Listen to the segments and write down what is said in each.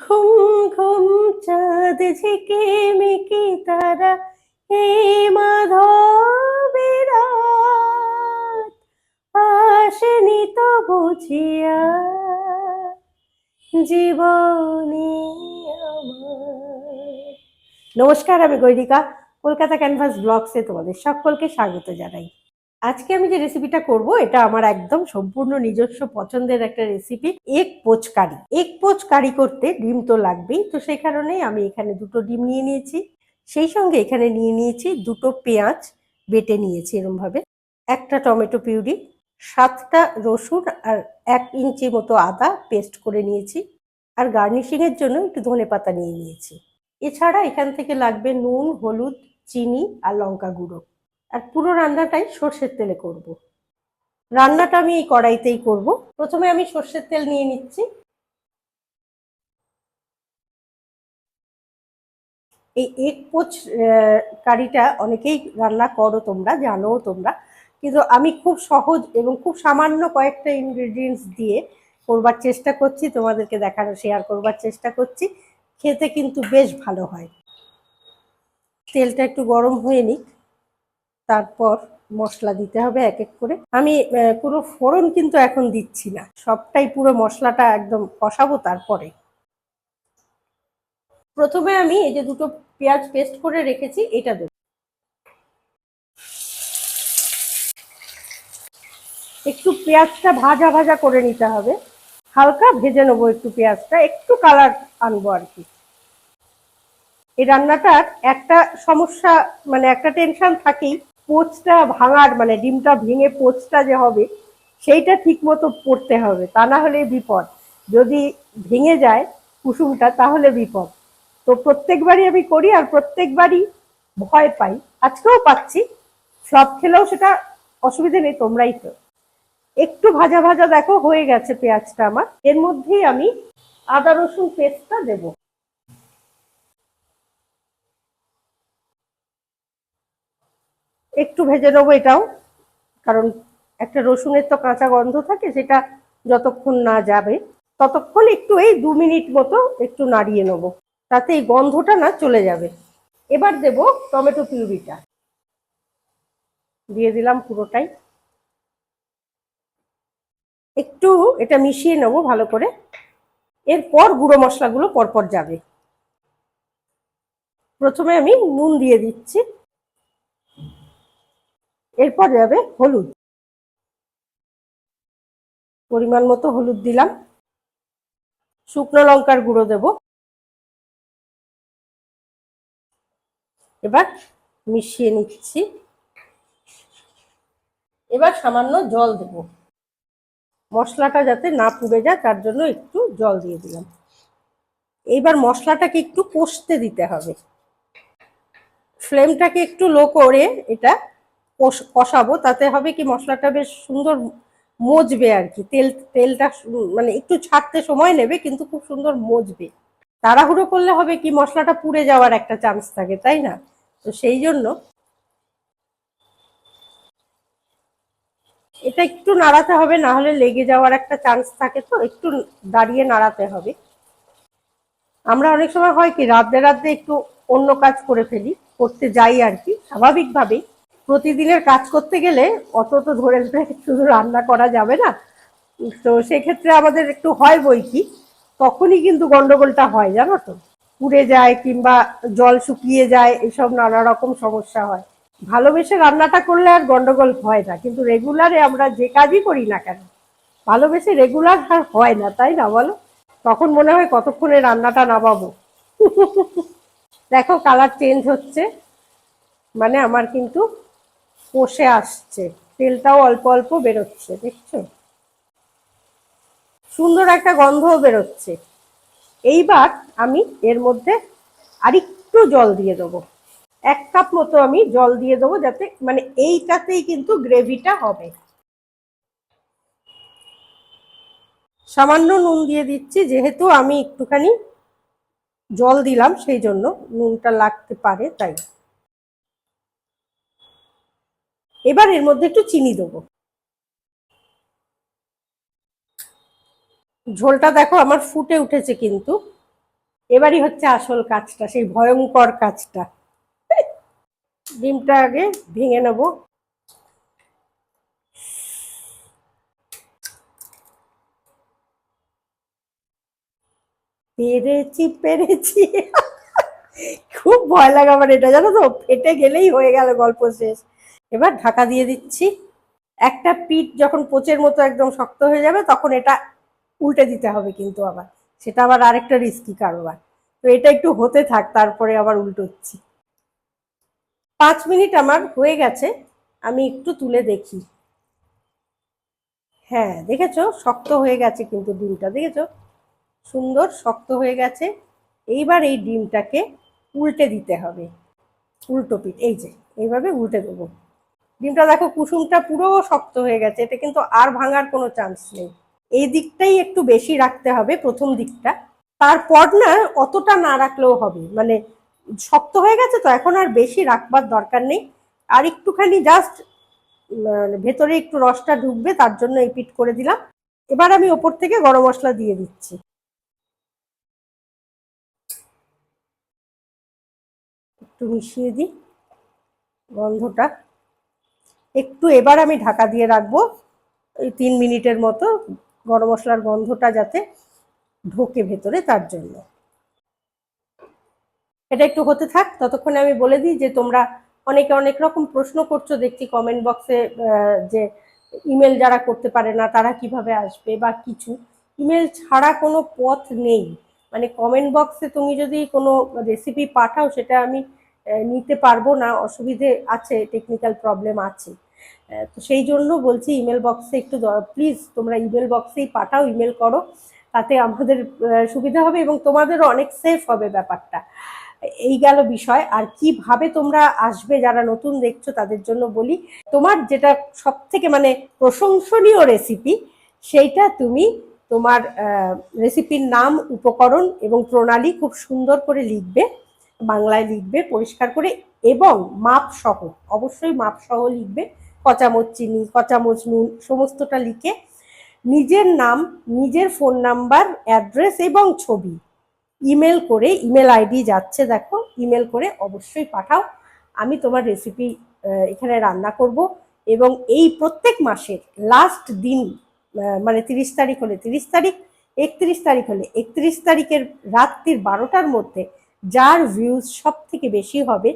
ঘুম ঘুম চাঁদ ঝেঁকে মেকে তারা, হে মাধবের আসেনি তো বুঝিয়া জীবনী নমস্কার, আমি গৈরিকা, কলকাতা ক্যানভাস ব্লগসে তোমাদের সকলকে স্বাগত জানাই। আজকে আমি যে রেসিপিটা করব, এটা আমার একদম সম্পূর্ণ নিজস্ব পছন্দের একটা রেসিপি এক পোচ কারি এক পোচ কারি করতে ডিম তো লাগবেই, তো সেই কারণেই আমি এখানে দুটো ডিম নিয়ে নিয়েছি। সেই সঙ্গে এখানে নিয়ে নিয়েছি দুটো পেঁয়াজ বেটে নিয়েছি এরম ভাবে একটা টমেটো পিউরি, সাতটা রসুন আর এক ইঞ্চি মতো আদা পেস্ট করে নিয়েছি। আর গার্নিশিং এর জন্য একটু ধনে পাতা নিয়ে নিয়েছি। এছাড়া এখান থেকে লাগবে নুন, হলুদ, চিনি আর লঙ্কা গুঁড়ো। আর পুরো রান্নাটাই সর্ষের তেলে করব। রান্নাটা আমি এই কড়াইতেই করব। প্রথমে আমি সর্ষের তেল নিয়ে নিচ্ছি এই এক পোচ কারিটা অনেকেই রান্না করো তোমরা, জানো তোমরা, কিন্তু আমি খুব সহজ এবং খুব সামান্য কয়েকটা ইনগ্রিডিয়েন্টস দিয়ে করবার চেষ্টা করছি, তোমাদেরকে দেখানো শেয়ার করবার চেষ্টা করছি খেতে কিন্তু বেশ ভালো হয় তেলটা একটু গরম হয়ে নিক তারপর মশলা দিতে হবে এক এক করে। আমি পুরো ফোড়ন কিন্তু এখন দিচ্ছি না। সবটাই পুরো মশলাটা একদম কষাবো তারপরে। প্রথমে আমি এই যে দুটো পেঁয়াজ পেস্ট করে রেখেছি, এটা দেবো। একটু পেঁয়াজটা ভাজা ভাজা করে নিতে হবে। হালকা ভেজে নেব একটু পেঁয়াজটা, একটু কালার আনব আর কি। এই রান্নাটার একটা সমস্যা মানে একটা টেনশন থাকেই পোচটা ভাঙার মানে ডিমটা ভেঙে পোচটা যে হবে, সেইটা ঠিক মতো পড়তে হবে। তা না হলে বিপদ। যদি ভেঙে যায় কুসুমটা, তাহলে বিপদ। তো প্রত্যেকবারই আমি করি আর প্রত্যেকবারই ভয় পাই। আজকেও পাচ্ছি। সব খেলেও সেটা অসুবিধে নেই, তোমরাই তো একটু ভাজা ভাজা দেখো, হয়ে গেছে পেঁয়াজটা আমার। এর মধ্যেই আমি আদা রসুন পেস্টটা দেবো। একটু ভেজে নেব এটাও, কারণ একটা রসুনের তো কাঁচা গন্ধ থাকে, সেটা যতক্ষণ না যাবে, ততক্ষণ একটু এই দু মিনিট মতো একটু নাড়িয়ে নেব, তাতে এই গন্ধটা না চলে যাবে। এবার দেব টমেটো পিউরিটা। দিয়ে দিলাম পুরোটাই। একটু এটা মিশিয়ে নেব ভালো করে। এরপর গুঁড়ো মশলাগুলো পরপর যাবে। প্রথমে আমি নুন দিয়ে দিচ্ছি। এরপর যাবে হলুদ। পরিমাণ মতো হলুদ দিলাম। শুকনো লঙ্কার গুঁড়ো দেব। এবার মিশিয়ে নিচ্ছি। এবার সামান্য জল দেব। মশলাটা যাতে না পুড়ে যায়, তার জন্য একটু জল দিয়ে দিলাম। এইবার মশলাটাকে একটু কষতে দিতে হবে। ফ্লেমটাকে একটু লো করে এটা কষাবো, তাতে হবে কি মশলাটা বেশ সুন্দর মজবে আর কি। তেল, তেলটা মানে একটু ছাড়তে সময় নেবে, কিন্তু খুব সুন্দর মজবে। তাড়াহুড়ো করলে হবে কি মশলাটা পুড়ে যাওয়ার একটা চান্স থাকে, তাই না? তো সেই জন্য এটা একটু নাড়াতে হবে, না হলে লেগে যাওয়ার একটা চান্স থাকে তো, একটু দাঁড়িয়ে নাড়াতে হবে। আমরা অনেক সময় হয় কি রাত্রে রাত্রে একটু অন্য কাজ করে ফেলি, করতে যাই আর কি, স্বাভাবিকভাবেই। প্রতিদিনের কাজ করতে গেলে অত তো ধরে শুধু রান্না করা যাবে না। তো সেক্ষেত্রে আমাদের একটু হয় বই কি, তখনই কিন্তু গন্ডগোলটা হয়, জানো তো? পুড়ে যায় কিংবা জল শুকিয়ে যায়, এসব নানা রকম সমস্যা হয়। ভালোবেসে রান্নাটা করলে আর গন্ডগোল হয় না, কিন্তু রেগুলারে আমরা যে কাজই করি না কেন, ভালোবেসে রেগুলার আর হয় না, তাই না বলো? তখন মনে হয় কতক্ষণে রান্নাটা নামাবো। দেখো, কালার চেঞ্জ হচ্ছে। মানে আমার কিন্তু কষে আসছে। তেলটাও অল্প অল্প বেরোচ্ছে, দেখছ? সুন্দর একটা গন্ধও বেরোচ্ছে। এইবার আমি এর মধ্যে আরেকটু জল দিয়ে দেবো। এক কাপ মতো আমি জল দিয়ে দেবো যাতে মানে এইটাতেই কিন্তু গ্রেভিটা হবে। সামান্য নুন দিয়ে দিচ্ছি, যেহেতু আমি একটুখানি জল দিলাম, সেই জন্য নুনটা লাগতে পারে, তাই। এবার এর মধ্যে একটু চিনি দেবো। ঝোলটা দেখো আমার ফুটে উঠেছে কিন্তু। এবারই হচ্ছে আসল কাজটা, সেই ভয়ঙ্কর কাজটা। ডিমটা আগে ভেঙে নেব। পেরেছি পেরেছি। খুব ভয় লাগে আমার এটা, জানো তো? ফেটে গেলেই হয়ে গেল গল্প শেষ। এবার ঢাকা দিয়ে দিচ্ছি। একটা পিঠ যখন পোচের মতো একদম শক্ত হয়ে যাবে, তখন এটা উল্টে দিতে হবে কিন্তু আবার। সেটা আবার আরেকটা রিস্কি কারবার। তো এটা একটু হতে থাক, তারপরে আবার উল্টোচ্ছি। পাঁচ মিনিট আমার হয়ে গেছে। আমি একটু তুলে দেখি। হ্যাঁ দেখেছ? শক্ত হয়ে গেছে কিন্তু ডিমটা। দেখেছ? সুন্দর শক্ত হয়ে গেছে। এইবার এই ডিমটাকে উল্টে দিতে হবে। উল্টো পিঠ, এই যে, এইভাবে উল্টে দেবো। ডিমটা দেখো, কুসুমটা পুরো শক্ত হয়ে গেছে এটা কিন্তু আর ভাঙার কোনো চান্স নেই। এই দিকটাই একটু বেশি রাখতে হবে, প্রথম দিকটা। তারপর না, অতটা না রাখলেও হবে। মানে শক্ত হয়ে গেছে তো, এখন আর বেশি রাখবার দরকার নেই। আর একটুখানি জাস্ট ভেতরে একটু রসটা ঢুকবে, তার জন্য এই পিট করে দিলাম। এবার আমি ওপর থেকে গরম মশলা দিয়ে দিচ্ছি। একটু মিশিয়ে দিই। গন্ধটা একটু এবার আমি ঢাকা দিয়ে রাখব। এই তিন মিনিটের মতো গরম মশলার গন্ধটা যাতে ঢোকে ভেতরে তার জন্য। এটা একটু হতে থাক, ততক্ষণে আমি বলে দিই যে তোমরা অনেকে অনেক রকম প্রশ্ন করছ দেখছি কমেন্ট বক্সে যে ইমেল যারা করতে পারে না তারা কীভাবে আসবে বা কিছু। ইমেল ছাড়া কোনো পথ নেই। মানে কমেন্ট বক্সে তুমি যদি কোনো রেসিপি পাঠাও সেটা আমি নিতে পারব না, অসুবিধে আছে টেকনিক্যাল প্রবলেম আছে। তো সেই জন্য বলছি ইমেল বক্সে একটু প্লিজ তোমরা ইমেল বক্সেই পাঠাও ইমেল করো, তাতে আমাদের সুবিধা হবে এবং তোমাদেরও অনেক সেফ হবে ব্যাপারটা। এই গেল বিষয়। আর কীভাবে তোমরা আসবে, যারা নতুন দেখছ, তাদের জন্য বলি, তোমার যেটা সব থেকে মানে প্রশংসনীয় রেসিপি সেইটা তুমি তোমার রেসিপির নাম, উপকরণ এবং প্রণালী খুব সুন্দর করে লিখবে। বাংলায় লিখবে পরিষ্কার করে এবং মাপ সহ, অবশ্যই মাপ সহ লিখবে। কচামচ চিনি কচামচ নুন, সমস্তটা লিখে নিজের নাম, নিজের ফোন নাম্বার অ্যাড্রেস এবং ছবি ইমেল করে ইমেল আইডি যাচ্ছে দেখো ইমেল করে অবশ্যই পাঠাও। আমি তোমার রেসিপি এখানে রান্না করব এবং এই প্রত্যেক মাসের লাস্ট দিন মানে তিরিশ তারিখ হলে, তিরিশ তারিখ, একত্রিশ তারিখ হলে, একত্রিশ তারিখের রাত্রির বারোটার মধ্যে যার ভিউজ সব থেকে বেশি হবে,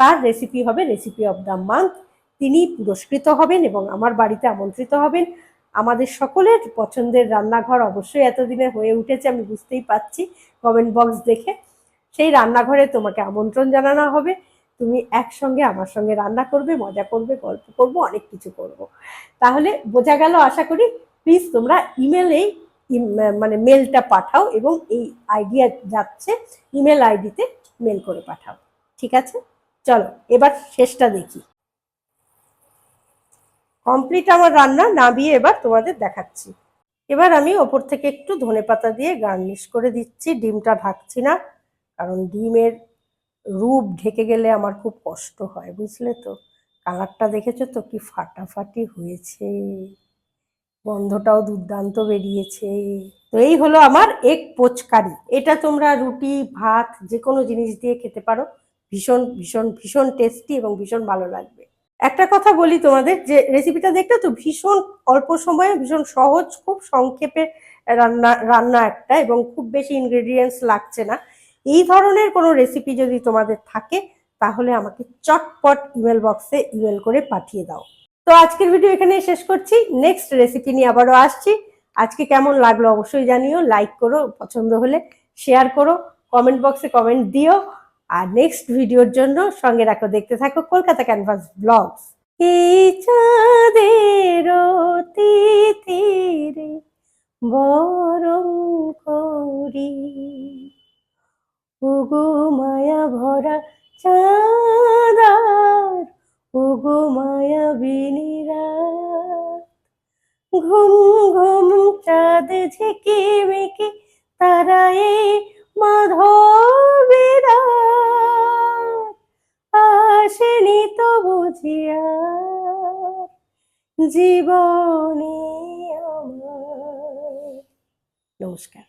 তার রেসিপি হবে রেসিপি অব দ্য মান্থ তিনি পুরস্কৃত হবেন এবং আমার বাড়িতে আমন্ত্রিত হবেন। আমাদের সকলের পছন্দের রান্নাঘর অবশ্যই এতদিনে হয়ে উঠেছে, আমি বুঝতেই পাচ্ছি কমেন্ট বক্স দেখে সেই রান্নাঘরে তোমাকে আমন্ত্রণ জানানো হবে। তুমি একসঙ্গে আমার সঙ্গে রান্না করবে, মজা করবে, গল্প করব, অনেক কিছু করব। তাহলে বোঝা গেল, আশা করি প্লিজ তোমরা ইমেলেই মানে মেলটা পাঠাও এবং এই আইডিয়া যাচ্ছে ইমেল আইডিতে মেল করে পাঠাও। ঠিক আছে? চলো, এবার শেষটা দেখি। কমপ্লিট আমার রান্না, নামিয়ে এবার তোমাদের দেখাচ্ছি। এবার আমি ওপর থেকে একটু ধনে পাতা দিয়ে গার্নিশ করে দিচ্ছি, ডিমটা ঢাকছি না, কারণ ডিমের রূপ ঢেকে গেলে আমার খুব কষ্ট হয়, বুঝলে তো? কালারটা দেখেছ তো? কি ফাটাফাটি হয়েছে। গন্ধটাও দুর্দান্ত বেরিয়েছে। তো এই হলো আমার এক পোচকারি। এটা তোমরা রুটি, ভাত যে কোনো জিনিস দিয়ে খেতে পারো। ভীষণ ভীষণ ভীষণ টেস্টি এবং ভীষণ ভালো লাগবে। একটা কথা বলি তোমাদের যে রেসিপিটা দেখলে তো ভীষণ অল্প সময়ে, ভীষণ সহজ, খুব সংক্ষেপে রান্না রান্না একটা এবং খুব বেশি ইনগ্রেডিয়েন্টস লাগছে না। এই ধরনের কোনো রেসিপি যদি তোমাদের থাকে, তাহলে আমাকে চটপট ইমেল বক্সে ইমেল করে পাঠিয়ে দাও। তো আজকের ভিডিও এখানে শেষ করছি। নেক্সট রেসিপি নিয়ে আবারও আসছি। আজকে কেমন লাগল অবশ্যই জানিও লাইক করো, পছন্দ হলে শেয়ার করো কমেন্ট বক্সে কমেন্ট দিও। আর নেক্সট ভিডিওর জন্য সঙ্গে রাখো, দেখতে থাকো কলকাতা ক্যানভাস ব্লগস তীরে বরং করি। ওগো মায়া ভরা চাঁদার ওগো মায়া বিনিরা ঘুম ঘুম চাঁদ ঝেঁকে মেকে তারায়ে মাধবেরা আসেনি তো বুঝিয়া জীবনে আমার। নমস্কার।